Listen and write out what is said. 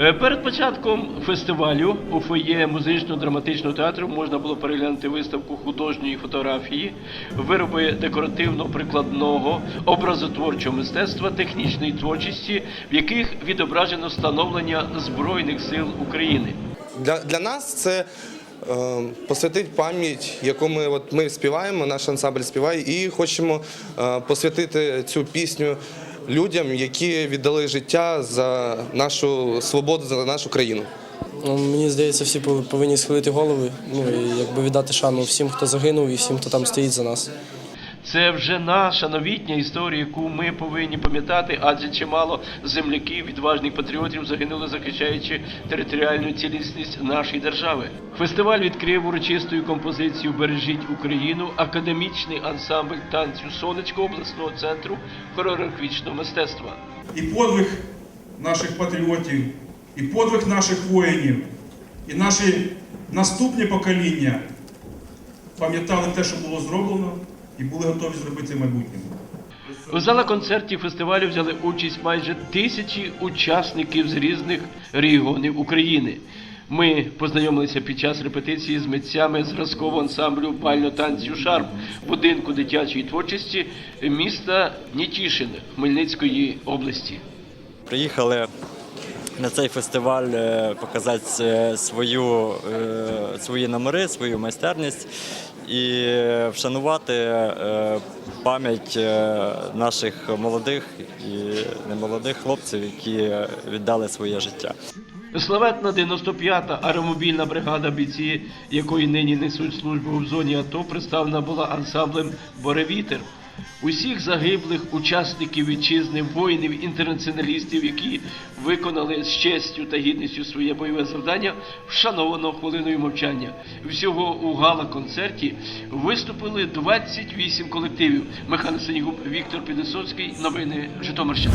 Е, Перед початком фестивалю у фоє музично-драматичного театру можна було переглянути виставку художньої фотографії, вироби декоративно-прикладного, образотворчого мистецтва, технічної творчості, в яких відображено становлення Збройних сил України. Для, для нас це е, посвятити пам'ять, яку ми, от, ми співаємо, наш ансамбль співає, і хочемо е, посвятити цю пісню людям, які віддали життя за нашу свободу, за нашу країну. Ну, Мені здається, всі пов- повинні схилити голови, ну і якби віддати шану всім, хто загинув, і всім, хто там стоїть за нас. Це вже наша новітня історія, яку ми повинні пам'ятати, адже чимало земляків, відважних патріотів загинули, захищаючи територіальну цілісність нашої держави. Фестиваль відкрив урочистою композицією Бережіть Україну академічний ансамбль танцю сонечко обласного центру хореографічного мистецтва. і подвиг наших патріотів, і подвиг наших воїнів, і наші наступні покоління пам'ятали те, що було зроблено, і були готові зробити в майбутньому. У зала концертів фестивалю взяли участь майже тисячі учасників з різних регіонів України. Ми познайомилися під час репетиції з митцями зразкового ансамблю бально танцю Шарп будинку дитячої творчості міста Нітішин Хмельницької області. Приїхали на цей фестиваль е, показати е, свою, е, свої номери, свою майстерність і вшанувати е, пам'ять е, наших молодих і немолодих хлопців, які віддали своє життя. Славетна 95-та аеромобільна бригада бійці, якої нині несуть службу в зоні АТО, представлена була ансамблем Боревітер. Усіх загиблих учасників вітчизни, воїнів, інтернаціоналістів, які виконали з честю та гідністю своє бойове завдання, вшановано хвилиною мовчання. Всього у гала-концерті виступили 28 колективів. Михайло Синігуб, Віктор Підесоцький. Новини Житомирщини.